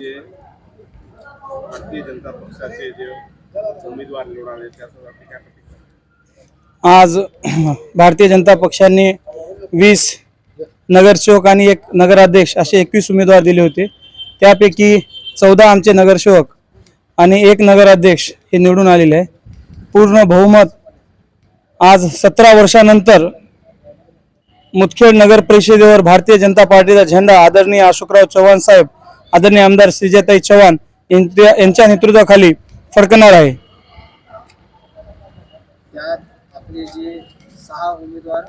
जे भारतीय जनता पक्षाचे जे उमेदवार निवडून आले काय प्रतिक्रिया? आज भारतीय जनता पक्षाने वीस नगरसेवक आणि एक नगराध्यक्ष असे एकवीस उमेदवार दिले होते. त्यापैकी चौदा आमचे नगरसेवक आणि एक नगराध्यक्ष हे निवडून आलेले आहे. पूर्ण बहुमत आज सतरा वर्षानंतर मुदखेड नगर परिषदेवर भारतीय जनता पार्टीचा झेंडा आदरणीय अशोकराव चव्हाण साहेब आदरणीय आमदार श्रीजताई चव्हाण यांच्या नेतृत्वाखाली फडकणार आहे. त्यात आपले जे सहा उमेदवार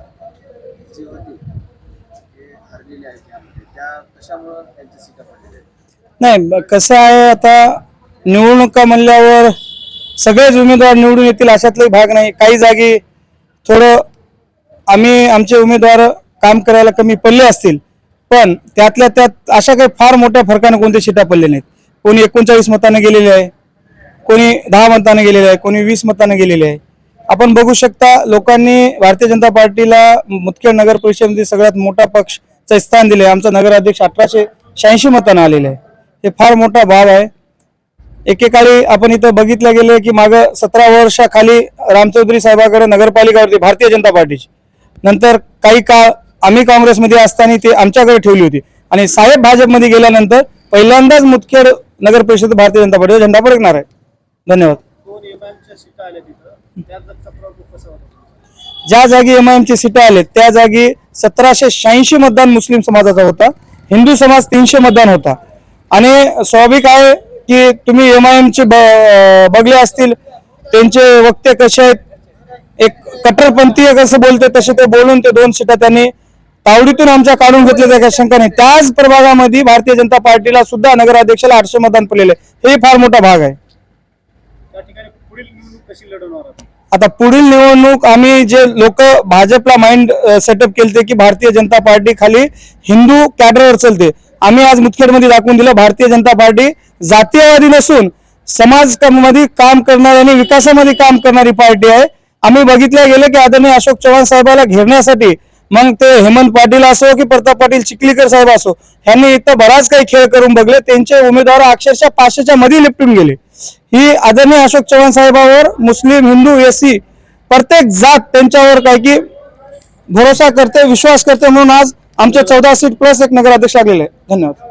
जे होते ते हरलेले आहेत त्यामध्ये त्या कशामुळं त्यांच्या सीटा पडलेल्या आहेत? नाही कसं आहे आता निवडणुका म्हणल्यावर सगळेच उमेदवार निवडून येतील अशातलाही भाग नाही. काही जागी थोडं आम्ही आमचे उमेदवार काम करायला कमी पडले असतील. पण त्यातल्या त्यात अशा काही फार मोठ्या फरकाने कोणत्या सीटा पडले नाहीत. कोणी एकोणचाळीस मताने गेलेले आहे कोणी दहा मताने गेलेले आहे कोणी वीस मताने गेलेले आहे. आपण बघू शकता लोकांनी भारतीय जनता पार्टीला मुदखेड नगर परिषदेमध्ये सगळ्यात मोठा पक्षचं स्थान दिले आमचा नगराध्यक्ष अठराशे शहाऐंशी मतानं आलेलं आहे. हे फार मोठा भाव आहे. एकेकाळी आपण इथं बघितलं गेलं की मागं सतरा वर्षाखाली रामचौधरी साहेबाकडे नगरपालिका होती भारतीय जनता पार्टीची. नंतर काही काळ आम्ही काँग्रेसमध्ये असताना ते आमच्याकडे ठेवली होती. आणि साहेब भाजपमध्ये गेल्यानंतर पहिल्यांदाच मुदखेड नगर परिषद भारतीय जनता पार्टीचा झेंडा फडकणार आहे. धन्यवाद. ज्या जागी एम आय एमचे सीटा आले त्या जागी सतराशे शहाऐंशी मतदान मुस्लिम समाजाचा होता. हिंदू समाज तीनशे मतदान होता. आणि स्वाभाविक आहे की तुम्ही एम आय एमचे बघले असतील त्यांचे वक्ते कसे आहेत एक कट्टरपंथीय कसं बोलते तसे ते बोलून ते दोन सीटा त्यांनी तावडीतून आमच्या काढून घेतले शंका नाही त्याच प्रभागामध्ये भारतीय जनता पार्टीला सुद्धा नगराध्यक्षाला आठशे मतदान पडलेले. हे फार मोठा भाग आहे? आता पुढील निवडणूक आम्ही जे लोक भाजपला माइंड सेटअप केलते की भारतीय जनता पार्टी खाली हिंदू कॅडरवर चालते आम्ही आज मुदखेडमध्ये दाखवून दिलं भारतीय जनता पार्टी जातीयवादी नसून समाजमध्ये काम करणारी आणि विकासामध्ये काम करणारी पार्टी आहे. आम्ही बघितले गेले की आदरणीय अशोक चव्हाण साहेबाला घेरण्यासाठी मग ते हेमंत पाटील असो की प्रताप पाटील चिखलीकर साहेब असो ह्यांनी इथं बराच काही खेळ करून बघले. त्यांचे उमेदवार अक्षरशः पाचशेच्या मध्ये लिपटून गेले. ही आदरणीय अशोक चव्हाण साहेबावर मुस्लिम हिंदू एसी प्रत्येक जात त्यांच्यावर काय की भरोसा करते विश्वास करते म्हणून आज आमचे चौदा सीट प्लस एक नगराध्यक्ष आलेले आहे धन्यवाद.